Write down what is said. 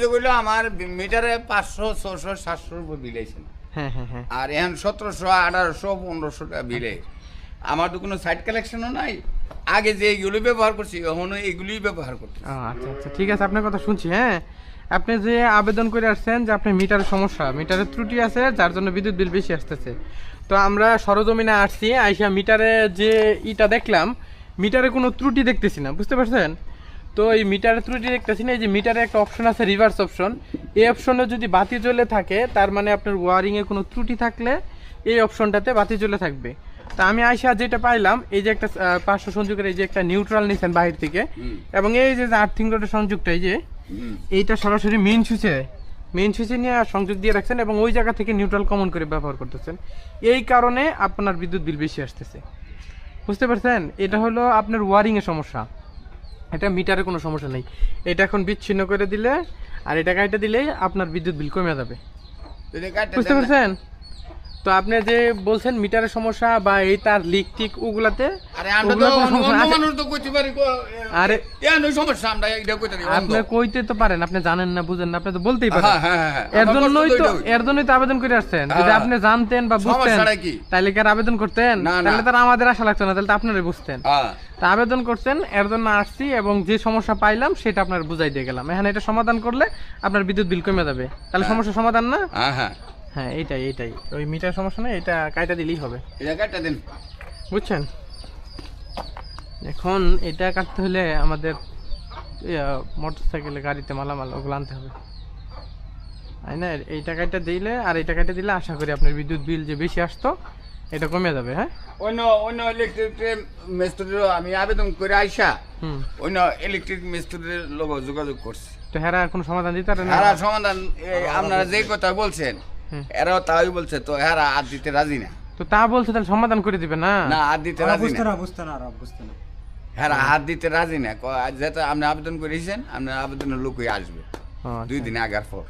যেগুলো আমার মিটারে পাঁচশো ছশো সাতশোর উপর বিলাইছে হ্যাঁ হ্যাঁ হ্যাঁ। আর এখন সতেরোশো আঠারোশো পনেরোশো টাকা বিলে আমার তো কোনো সাইড কালেকশনও নাই। আগে যে এইগুলি ব্যবহার করছি এখনও এগুলি ব্যবহার করছি আচ্ছা আচ্ছা ঠিক আছে আপনার কথা শুনছি হ্যাঁ। আপনি যে আবেদন করে আসছেন যে আপনার মিটারের সমস্যা মিটারের ত্রুটি আছে যার জন্য বিদ্যুৎ বিল বেশি আসতেছে। তো আমরা সরজমিনে আসছি আইসা মিটারে যে ইটা দেখলাম মিটারে কোনো ত্রুটি দেখতেছি না বুঝতে পারছেন? তো এই মিটারের ত্রুটি দেখতেছি না এই যে মিটারে একটা অপশন আছে রিভার্স অপশন এই অপশনে যদি বাতি জ্বলে থাকে তার মানে আপনার ওয়ারিংয়ে কোনো ত্রুটি থাকলে এই অপশনটাতে বাতি জ্বলে থাকবে। তা আমি আইসা যেটা পাইলাম এই যে একটা পাঁচশো সংযোগের এই যে একটা নিউট্রাল নিছেন বাহির থেকে এবং এই যে আর্থিং রোডের সংযোগটা এই যে এইটা সরাসরি মেন সুইচে মেন সুইচে নিয়ে সংযোগ দিয়ে রাখছেন এবং ওই জায়গা থেকে নিউট্রাল কমন করে ব্যবহার করতেছেন। এই কারণে আপনার বিদ্যুৎ বিল বেশি আসতেছে। বুঝতে পারছেন? এটা হলো আপনার ওয়ারিংয়ের সমস্যা। এটা মিটারে কোনো সমস্যা নেই। এটা এখন বিচ্ছিন্ন করে দিলে আর এটা কাটা দিলে আপনার বিদ্যুৎ বিল কমে যাবে। বুঝতে পারছেন? তো আপনি যে বলছেন মিটারের সমস্যা বা এই তার লিক টিক ওগুলাতে আরে আমরা তো ওগুলাতে অন্য সমস্যা অন্য আছে। মানুষ তো কইতে পারি আরে- এ সমস্যা আমরা এটা কইতে পারি আপনি কইতে তো পারেন আপনি জানেন না বুঝেন না আপনি তো বলতেই পারেন। হ্যাঁ হ্যাঁ হ্যাঁ এর জন্যই তো এর জন্যই তো আবেদন করে আসছেন। যদি। আপনি জানতেন বা বুঝতেন? তাহলে কি? আর আবেদন করতেন। তাহলে তার আমাদের আশা লাগতো না তাহলে তো আপনারাই বুঝতেন। তা আবেদন করছেন এর জন্য আসছি এবং যে সমস্যা পাইলাম সেটা আপনার বুঝাই দিয়ে গেলাম। এখানে এটা সমাধান করলে আপনার বিদ্যুৎ বিল কমে যাবে। তাহলে সমস্যা সমাধান না? হ্যাঁ। হ্যাঁ হ্যাঁ এইটাই এইটাই। ওই মিটার সমস্যা না এটা কাইটা দিলেই হবে। এটা কাটতে দেন। বুঝছেন? এখন এটা কাটতে হলে আমাদের মোটর সাইকেলে গাড়িতে মালামাল ওগুলো আনতে হবে। তাই না? এই টাকাটা দিলে আর এই টাকাটা দিলে আশা করি আপনার বিদ্যুৎ বিল যে বেশি আসতো এটা কমে যাবে হ্যাঁ? অন্য অন্য ইলেকট্রিক মিস্ত্রির আমি আবেদন করে আইসা অন্য ইলেকট্রিক মিস্ত্রির লোক যোগাযোগ করছি। তো হ্যাঁ কোনো সমাধান দিতে পারে না? সমাধান আপনারা যে কথা বলছেন। এরাও তাই বলছে তো হ্যাঁ আর দিতে রাজি না। তো তা বলছে তাহলে সমাধান করে দিবে না? না আর দিতে রাজি বুঝতে না না বুঝতে না বুঝতে না। হ্যাঁ হাত দিতে রাজি না। যেহেতু আপনি আবেদন করেছেন আপনার আবেদনের লোকই আসবে। আচ্ছা। দুই দিন আগার পর।